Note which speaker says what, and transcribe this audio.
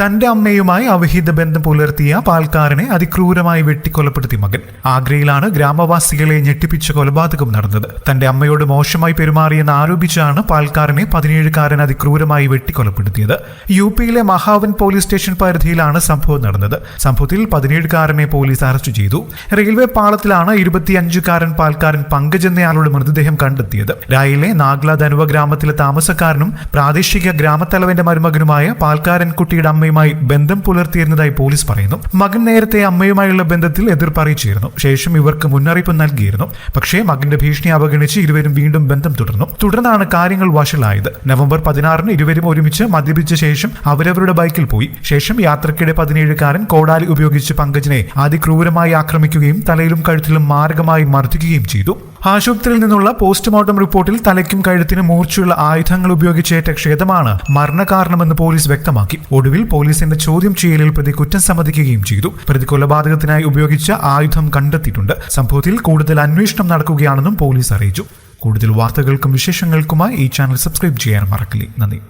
Speaker 1: തന്റെ അമ്മയുമായി അവിഹിത ബന്ധം പുലർത്തിയ പാൽക്കാരനെ അതിക്രൂരമായി വെട്ടിക്കൊലപ്പെടുത്തി മകൻ. ആഗ്രയിലാണ് ഗ്രാമവാസികളെ ഞെട്ടിപ്പിച്ച കൊലപാതകം നടന്നത്. തന്റെ അമ്മയോട് മോശമായി പെരുമാറിയെന്ന് ആരോപിച്ചാണ് പാൽക്കാരനെ പതിനേഴുകാരൻ അതിക്രൂരമായി വെട്ടിക്കൊലപ്പെടുത്തിയത്. യു പിയിലെ മഹാവൻ പോലീസ് സ്റ്റേഷൻ പരിധിയിലാണ് സംഭവം നടന്നത്. സംഭവത്തിൽ പതിനേഴുകാരനെ പോലീസ് അറസ്റ്റ് ചെയ്തു. റെയിൽവേ പാളത്തിലാണ് ഇരുപത്തിയഞ്ചുകാരൻ പാൽക്കാരൻ പങ്കജ് എന്നയാളുടെ മൃതദേഹം കണ്ടെത്തിയത്. രായിലെ നാഗ്ല ധനുവ ഗ്രാമത്തിലെ താമസക്കാരനും പ്രാദേശിക ഗ്രാമത്തലവന്റെ മരുമകനുമായ പാൽക്കാരൻ കുട്ടിയുടെ അമ്മയുമായി ബന്ധം പുലർത്തിയിരുന്നതായി പോലീസ് പറയുന്നു. മകൻ നേരത്തെ അമ്മയുമായുള്ള ബന്ധത്തിൽ എതിർപ്പ് അറിയിച്ചിരുന്നു. ശേഷം ഇവർക്ക് മുന്നറിയിപ്പ് നൽകിയിരുന്നു. പക്ഷേ മകന്റെ ഭീഷണി അവഗണിച്ച് ഇരുവരും വീണ്ടും ബന്ധം തുടർന്നു. തുടർന്നാണ് കാര്യങ്ങൾ വഷളായത്. നവംബർ പതിനാറിന് ഇരുവരും ഒരുമിച്ച് മദ്യപിച്ച ശേഷം അവരവരുടെ ബൈക്കിൽ പോയി. ശേഷം യാത്രക്കിടെ പതിനേഴുകാരൻ കോടാലി ഉപയോഗിച്ച് പങ്കജിനെ അതിക്രൂരമായി ആക്രമിക്കുകയും തലയിലും കഴുത്തിലും മാരകമായി മർദ്ദിക്കുകയും ചെയ്തു. ആശുപത്രിയിൽ നിന്നുള്ള പോസ്റ്റ്മോർട്ടം റിപ്പോർട്ടിൽ തലയ്ക്കും കഴുത്തിനും മൂർച്ചയുള്ള ആയുധങ്ങൾ ഉപയോഗിച്ചേറ്റ ക്ഷേതമാണ് മരണകാരണമെന്ന് പോലീസ് വ്യക്തമാക്കി. ഒടുവിൽ പോലീസിന്റെ ചോദ്യം ചെയ്യലിൽ പ്രതി കുറ്റം സമ്മതിക്കുകയും ചെയ്തു. പ്രതി കൊലപാതകത്തിനായി ഉപയോഗിച്ച ആയുധം കണ്ടെത്തിയിട്ടുണ്ട്. സംഭവത്തിൽ കൂടുതൽ അന്വേഷണം നടക്കുകയാണെന്നും പോലീസ് അറിയിച്ചു. കൂടുതൽ വാർത്തകൾക്കും വിശേഷങ്ങൾക്കുമായി ഈ ചാനൽ സബ്സ്ക്രൈബ് ചെയ്യാൻ മറക്കില്ലേ. നന്ദി.